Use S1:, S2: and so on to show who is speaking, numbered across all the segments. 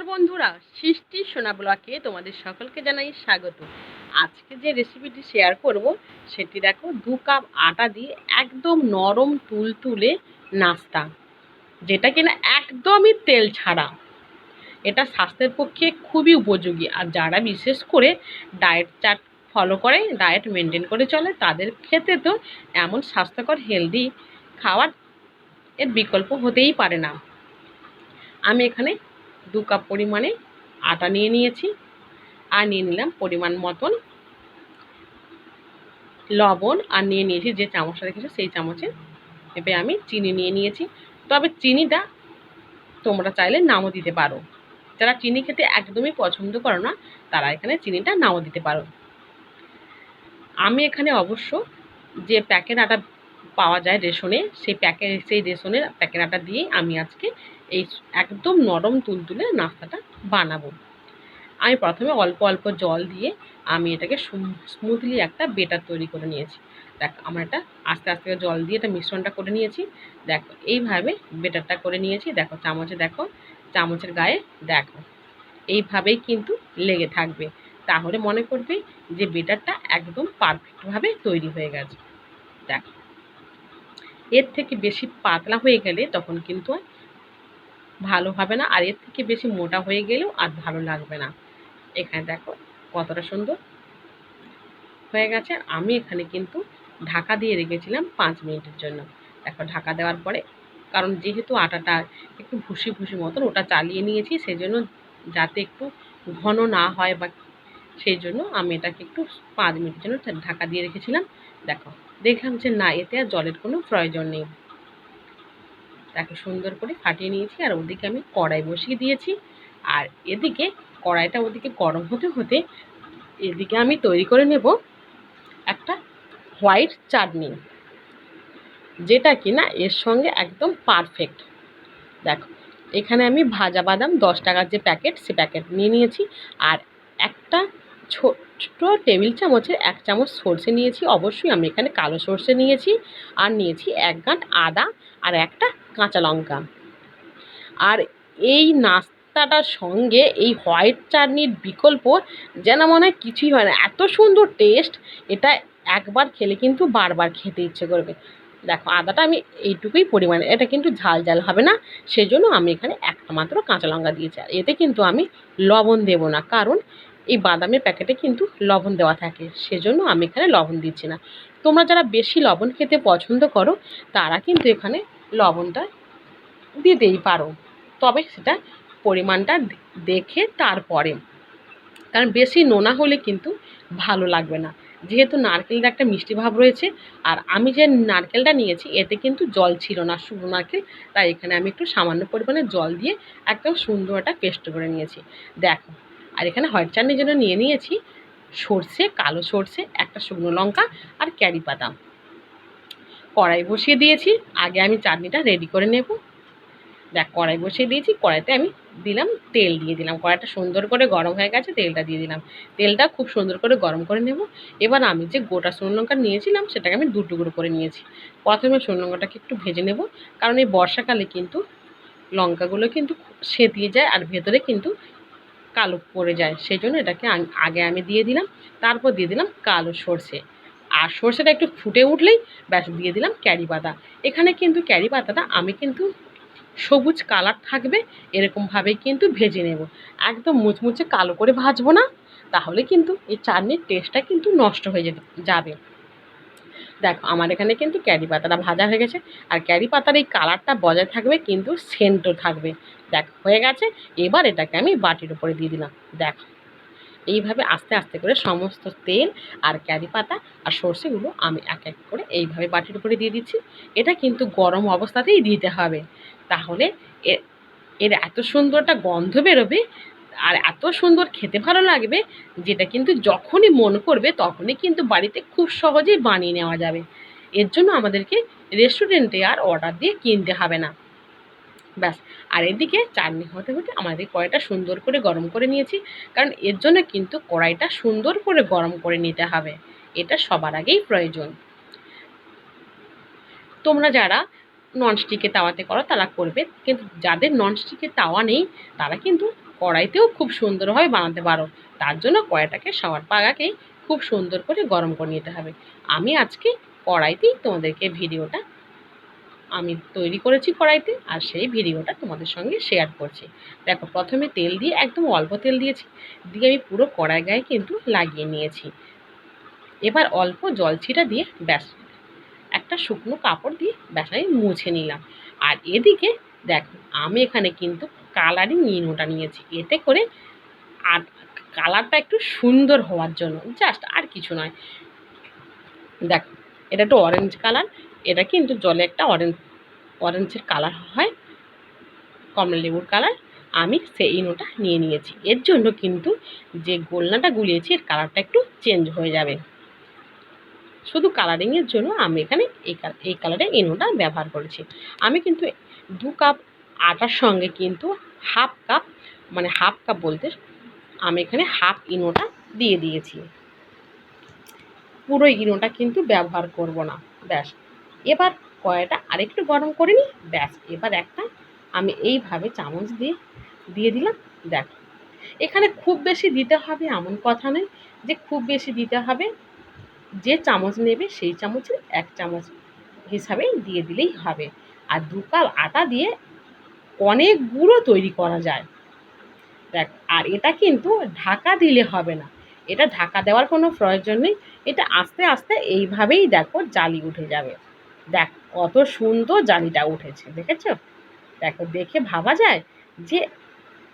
S1: নমস্কার বন্ধুরা, সৃষ্টি সোনা ব্লকে তোমাদের সকলকে জানাই স্বাগত। আজকে যে রেসিপিটি শেয়ার করব, সেটি দেখো, দু কাপ আটা দিয়ে একদম নরম তুলতুলে নাস্তা, যেটা কিনা একদমই তেল ছাড়া। এটা স্বাস্থ্যের পক্ষে খুবই উপযোগী, আর যারা বিশেষ করে ডায়েট চার্ট ফলো করে ডায়েট মেনটেন করে চলে, তাদের ক্ষেত্রে তো এমন স্বাস্থ্যকর হেলদি খাওয়ার এর বিকল্প হতেই পারে না। আমি এখানে দু কাপ পরিমাণে আটা নিয়ে নিয়েছি আর নিয়ে নিলাম পরিমাণ মতন লবণ আর নিয়ে নিয়েছি যে চামচটা রেখেছি সেই চামচে এবার আমি চিনি নিয়ে নিয়েছি। তবে চিনিটা তোমরা চাইলে নামও দিতে পারো। যারা চিনি খেতে একদমই পছন্দ করো না, তারা এখানে চিনিটা নাও দিতে পারো। আমি এখানে অবশ্য যে প্যাকেট আটা পাওয়া যায় রেশনে, সেই প্যাকেট সেই রেশনের প্যাকেট আটা দিয়ে আমি আজকে এই একদম নরম তুলতুলে নাস্তাটা বানাবো। আমি প্রথমে অল্প অল্প জল দিয়ে আমি এটাকে স্মুথলি একটা বেটার তৈরি করে নিয়েছি। দেখ, আমার এটা আস্তে আস্তে জল দিয়ে এটা মিশ্রণটা করে নিয়েছি। দেখো, এইভাবে বেটারটা করে নিয়েছি। দেখো, চামচে দেখো, চামচের গায়ে দেখো। এইভাবেই কিন্তু লেগে থাকবে। তাহলে মনে করবে যে বেটারটা একদম পারফেক্টভাবে তৈরি হয়ে গেছে। দেখো, এর থেকে বেশি পাতলা হয়ে গেলে তখন কিন্তু ভালো হবে না, আর এর থেকে বেশি মোটা হয়ে গেলেও আর ভালো লাগবে না। এখানে দেখো কতটা সুন্দর। হয়ে গেছে, আমি এখানে কিন্তু ঢাকা দিয়ে রেখেছিলাম পাঁচ মিনিটের জন্য। দেখো ঢাকা দেওয়ার পরে, কারণ যেহেতু আটাটা একটু ভুসি ভুসি মতন ওটা চালিয়ে নিয়েছি সেই জন্য যাতে একটু ঘন না হয় বা সেই জন্য আমি এটাকে একটু পাঁচ মিনিটের জন্য ঢাকা দিয়ে রেখেছিলাম। দেখো, দেখলাম যে না, এতে আর জলের কোনো প্রয়োজন নেই। তাকে সুন্দর করে ফাটিয়ে নিয়েছি আর ওদিকে আমি কড়াই বসিয়ে দিয়েছি। আর এদিকে কড়াইটা ওদিকে গরম হতে হতে এদিকে আমি তৈরি করে নেব একটা হোয়াইট চাটনি, যেটা কি না এর সঙ্গে একদম পারফেক্ট। দেখো, এখানে আমি ভাজা বাদাম দশ টাকার যে প্যাকেট, সে প্যাকেট নিয়ে নিয়েছি। আর একটা ছোট্ট টেবিল চামচের এক চামচ সর্ষে নিয়েছি, অবশ্যই আমি এখানে কালো সর্ষে নিয়েছি। আর নিয়েছি এক গাঁট আদা আর একটা কাঁচা লঙ্কা। আর এই নাস্তাটার সঙ্গে এই হোয়াইট চাটনির বিকল্প যেন মনে হয় কিছুই হয় না। এত সুন্দর টেস্ট, এটা একবার খেলে কিন্তু বারবার খেতে ইচ্ছে করবে। দেখো, আদাটা আমি এইটুকুই পরিমাণে, এটা কিন্তু ঝাল ঝাল হবে না। সেই জন্য আমি এখানে একটা মাত্র কাঁচা লঙ্কা দিয়েছি। আর এতে কিন্তু আমি লবণ দেবো না, কারণ এই বাদামের প্যাকেটে কিন্তু লবণ দেওয়া থাকে। সেজন্য আমি এখানে লবণ দিচ্ছি না। তোমরা যারা বেশি লবণ খেতে পছন্দ করো, তারা কিন্তু এখানে লবণটা দিতেই পারো। তবে সেটা পরিমাণটা দেখে তারপরে। কারণ বেশি নোনা হলে কিন্তু ভালো লাগবে না। যেহেতু নারকেলের একটা মিষ্টি ভাব রয়েছে, আর আমি যে নারকেলটা নিয়েছি, এতে কিন্তু জল ছিল না, শুকনো নারকেল। তাই এখানে আমি একটু সামান্য পরিমাণে জল দিয়ে একদম সুন্দর একটা পেস্ট করে নিয়েছি। দেখো আর এখানে হোয়াইট চাটনির জন্য নিয়ে নিয়েছি, সর্ষে, কালো সর্ষে, একটা শুকনো লঙ্কা আর ক্যারি পাতা কড়াই বসিয়ে দিয়েছি, আগে আমি চাটনিটা রেডি করে নেব। দেখ, কড়াই বসিয়ে দিয়েছি, কড়াইতে আমি দিলাম তেল দিয়ে দিলাম। কড়াইটা সুন্দর করে গরম হয়ে গেছে, তেলটা দিয়ে দিলাম। তেলটা খুব সুন্দর করে গরম করে নেব। এবার আমি যে গোটা শুকনো লঙ্কা নিয়েছিলাম, সেটাকে আমি দু টুকরো করে নিয়েছি। প্রথমে শুকনো লঙ্কাটাকে একটু ভেজে নেব, কারণ এই বর্ষাকালে কিন্তু লঙ্কাগুলো কিন্তু সেঁতিয়ে যায় আর ভেতরে কিন্তু কালো পড়ে যায়, সেই জন্য এটাকে আগে আমি দিয়ে দিলাম, তারপর দিয়ে দিলাম কালো সর্ষে। আর সর্ষেটা একটু ফুটে উঠলেই ব্যাস দিয়ে দিলাম ক্যারি পাতা। এখানে কিন্তু ক্যারি পাতাটা আমি কিন্তু সবুজ কালার থাকবে এরকমভাবেই কিন্তু ভেজে নেব। একদম মুচমুচে কালো করে ভাজবো না, তাহলে কিন্তু এই চাটনির টেস্টটা কিন্তু নষ্ট হয়ে যেতে, যাবে। দেখো, আমার এখানে কিন্তু ক্যারি পাতাটা ভাজা হয়ে গেছে। আর ক্যারি পাতার এই কালারটা বজায় থাকবে কিন্তু সেন্টও থাকবে। দেখ, হয়ে গেছে, এবার এটাকে আমি বাটির উপরে দিয়ে দিলাম। দেখ, এইভাবে আস্তে আস্তে করে সমস্ত তেল আর ক্যারি পাতা আর সর্ষেগুলো আমি এক এক করে এইভাবে বাটির উপরে দিয়ে দিচ্ছি। এটা কিন্তু গরম অবস্থাতেই দিতে হবে। তাহলে এর এত সুন্দর একটা গন্ধ বেরোবে আর এত সুন্দর খেতে ভালো লাগবে, যেটা কিন্তু যখনই মন করবে তখনই কিন্তু বাড়িতে খুব সহজেই বানিয়ে নেওয়া যাবে। এর জন্য আমাদেরকে রেস্টুরেন্টে আর অর্ডার দিয়ে কিনতে হবে না। ব্যাস, আর এদিকে চাটনি হতে হতে আমাদের কড়াইটা সুন্দর করে গরম করে নিয়েছি, কারণ এর জন্য কিন্তু কড়াইটা সুন্দর করে গরম করে নিতে হবে, এটা সবার আগেই প্রয়োজন। তোমরা যারা ননস্টিকের তাওয়াতে করো তারা করবে, কিন্তু যাদের ননস্টিকের তাওয়া নেই তারা কিন্তু কড়াইতেও খুব সুন্দরভাবে বানাতে পারো। তার জন্য কড়াইটাকে সবার পাগাকেই খুব সুন্দর করে গরম করে নিতে হবে। আমি আজকে কড়াইতেই তোমাদেরকে ভিডিওটা আমি তৈরি করেছি কড়াইতে আর সেই ভিডিওটা তোমাদের সঙ্গে শেয়ার করছি। দেখো, প্রথমে তেল দিয়ে একদম অল্প তেল দিয়েছি, দিয়ে আমি পুরো কড়াই গায়ে কিন্তু লাগিয়ে নিয়েছি। এবার অল্প জল ছিটা দিয়ে ব্যাস, একটা শুকনো কাপড় দিয়ে ব্যাস আমি মুছে নিলাম। আর এদিকে দেখো, আমি এখানে কিন্তু কালারিং ইনোটা নিয়েছি। এতে করে আর কালারটা একটু সুন্দর হওয়ার জন্য, জাস্ট আর কিছু নয়। দেখ, এটা একটু অরেঞ্জ কালার এটা কিন্তু জলে একটা অরেঞ্জ অরেঞ্জের কালার হয় কমলা লেবুর কালার আমি সেই ইনোটা নিয়ে নিয়েছি। এর জন্য কিন্তু যে গোলনাটা গুলিয়েছি, এর কালারটা একটু চেঞ্জ হয়ে যাবে। শুধু কালারিংয়ের জন্য আমি এখানে এই এই কালারের ইনোটা ব্যবহার করেছি। আমি কিন্তু দু কাপ আটার সঙ্গে কিন্তু হাফ কাপ মানে হাফ কাপ বলতে আমি এখানে হাফ ইনোটা দিয়ে দিয়েছি। পুরো ইনোটা কিন্তু ব্যবহার করব না, ব্যাস। এবার কড়াইটা আরেকটু গরম করে নিই, ব্যাস। এবার একটা আমি এইভাবে চামচ দিয়ে দিয়ে দিলাম, দেখ। এখানে খুব বেশি দিতে হবে এমন কথা নেই যে খুব বেশি দিতে হবে। যে চামচ নেবে সেই চামচের এক চামচ হিসাবে দিয়ে দিলেই হবে। আর দু কাপ আটা দিয়ে অনেক গুঁড়ো তৈরি করা যায়। দেখ, আর এটা কিন্তু ঢাকা দিলে হবে না। এটা ঢাকা দেওয়ার কোনো প্রয়োজন নেই। এটা আস্তে আস্তে এইভাবেই দেখো জালি উঠে যাবে। দেখ, কত সুন্দর জালিটা উঠেছে, দেখেছ? দেখো, দেখে ভাবা যায় যে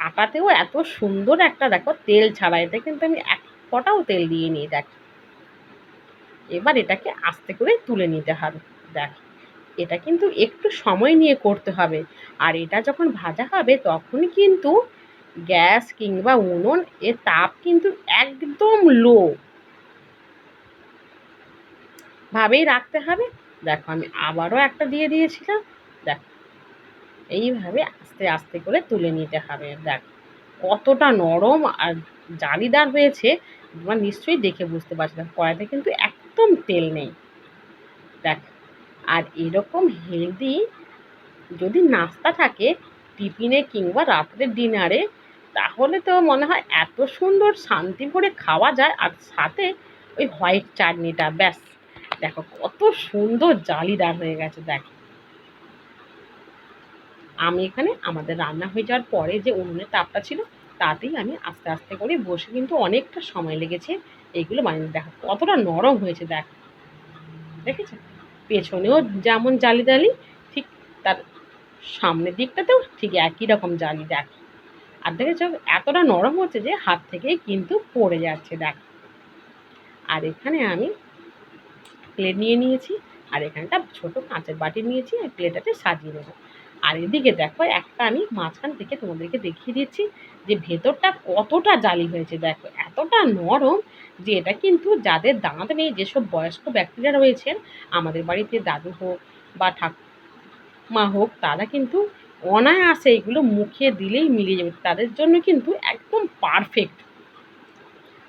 S1: আটাতেও এত সুন্দর একটা দেখো তেল ছাড়া। এটা কিন্তু আমি এক কটাও তেল দিয়ে নিই, দেখ। এবার এটাকে আস্তে করে তুলে নিতে হবে, দেখ। এটা কিন্তু একটু সময় নিয়ে করতে হবে। আর এটা যখন ভাজা হবে, তখন কিন্তু গ্যাস কিংবা উনুন, এর তাপ কিন্তু একদম লো ভাবেই রাখতে হবে। দেখো, আমি আবারও একটা দিয়ে দিয়েছিলাম। দেখ, এইভাবে আস্তে আস্তে করে তুলে নিতে হবে। দেখ, কতটা নরম আর জালিদার হয়েছে, তোমার নিশ্চয়ই দেখে বুঝতে পারছি। কড়াইতে কিন্তু একদম তেল নেই। দেখ আর এরকম হেলদি যদি নাস্তা থাকে টিফিনে কিংবা রাত্রের ডিনারে, তাহলে তো মনে হয় এত সুন্দর শান্তি ভরে খাওয়া যায় আর সাথে ওই হোয়াইট চাটনিটা, ব্যাস। দেখো কত সুন্দর জালিদার হয়ে গেছে, দেখ। আমি এখানে আমাদের রান্না হয়ে যাওয়ার পরে যে উনুনের তাপটা ছিল, তাতেই আমি আস্তে আস্তে করে বসে কিন্তু অনেকটা সময় লেগেছে। এইগুলো বানিয়ে দেখো, কতটা নরম হয়েছে, দেখ। দেখেছ? পেছনেও যেমন জালি জালি ঠিক তার সামনের দিকটাতেও ঠিক একই রকম জালি, দেখ। আর দেখেছ, এতটা নরম হচ্ছে যে হাত থেকেই কিন্তু পড়ে যাচ্ছে, দেখ। আর এখানে আমি প্লেট নিয়ে নিয়েছি, আর এখানটা ছোট কাঁচের বাটি নিয়েছি, আর প্লেটাতে সাজিয়ে দেবো আর এদিকে দেখো, একটা আমি মাঝখান থেকে তোমাদেরকে দেখিয়ে দিচ্ছি যে ভেতরটা কতটা জালি হয়েছে, দেখো, এতটা নরম যে এটা কিন্তু যাদের দাঁত নেই, যেসব বয়স্ক ব্যক্তিরা রয়েছেন, আমাদের বাড়িতে দাদু হোক বা ঠাকুমা হোক, তারা কিন্তু অনায়াসে এগুলো মুখে দিলেই মিলিয়ে যাবে। তাদের জন্য কিন্তু একদম পারফেক্ট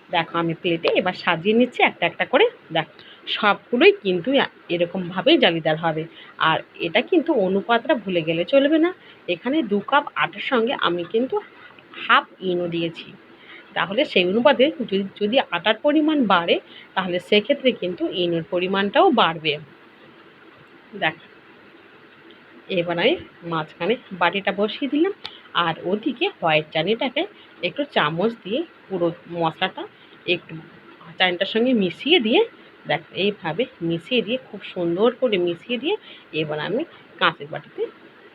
S1: দেখো, আমি প্লেটে এবার সাজিয়ে নিচ্ছি একটা একটা করে। দেখ, সবগুলোই কিন্তু এরকমভাবেই জালিদার হবে। আর এটা কিন্তু অনুপাতটা ভুলে গেলে চলবে না। এখানে দু কাপ আটার সঙ্গে আমি কিন্তু হাফ ইনো দিয়েছি। তাহলে সেই অনুপাতে যদি যদি আটার পরিমাণ বাড়ে, তাহলে সেক্ষেত্রে কিন্তু ইনোর পরিমাণটাও বাড়বে। দেখ, এবার আমি মাঝখানে বাটিটা বসিয়ে দিলাম, আর ওদিকে হোয়াইট চানিটাকে একটু চামচ দিয়ে পুরো মশলাটা একটু চানিটার সঙ্গে মিশিয়ে দিয়ে, দেখ, এইভাবে মিশিয়ে দিয়ে, খুব সুন্দর করে মিশিয়ে দিয়ে, এবার আমি কাঁচের বাটিতে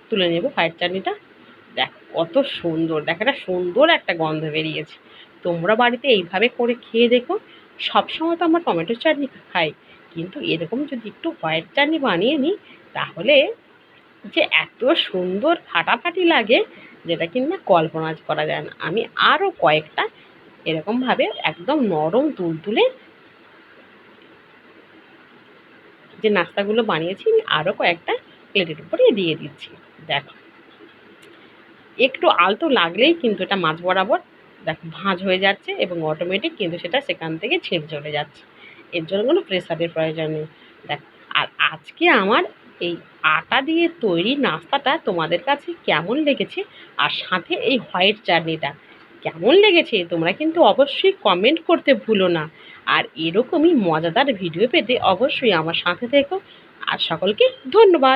S1: তুলে নেব হোয়াইট চাটনিটা। দেখ কত সুন্দর দেখ একটা সুন্দর একটা গন্ধ বেরিয়েছে। তোমরা বাড়িতে এইভাবে করে খেয়ে দেখো। সবসময় তো আমরা টমেটো চাটনি খাই, কিন্তু এরকম যদি একটু হোয়াইট চাটনি বানিয়ে নিই, তাহলে যে এত সুন্দর ফাটাফাটি লাগে, যেটা কিনা কল্পনা করা যায় না। আমি আরও কয়েকটা এরকমভাবে একদম নরম তুলতুলে যে নাস্তাগুলো বানিয়েছি, আমি আরও কয়েকটা প্লেটের উপরে দিয়ে দিচ্ছি। দেখো। একটু আলতো লাগলেই কিন্তু এটা মাছ বরাবর দেখো, ভাঁজ হয়ে যাচ্ছে এবং অটোমেটিক কিন্তু সেটা সেখান থেকে ছেড়ে চলে যাচ্ছে। এর জন্য কোনো প্রেসারের প্রয়োজন নেই। দেখ, আর আজকে আমার এই আটা দিয়ে তৈরি নাস্তাটা তোমাদের কাছে কেমন লেগেছে? আর সাথে এই হোয়াইট চাটনিটা কেমন লেগেছে? তোমরা কিন্তু অবশ্যই কমেন্ট করতে ভুলো না। আর এরকমই মজাদার ভিডিও পেতে অবশ্যই আমার সাথে থেকো। আর সকলকে ধন্যবাদ।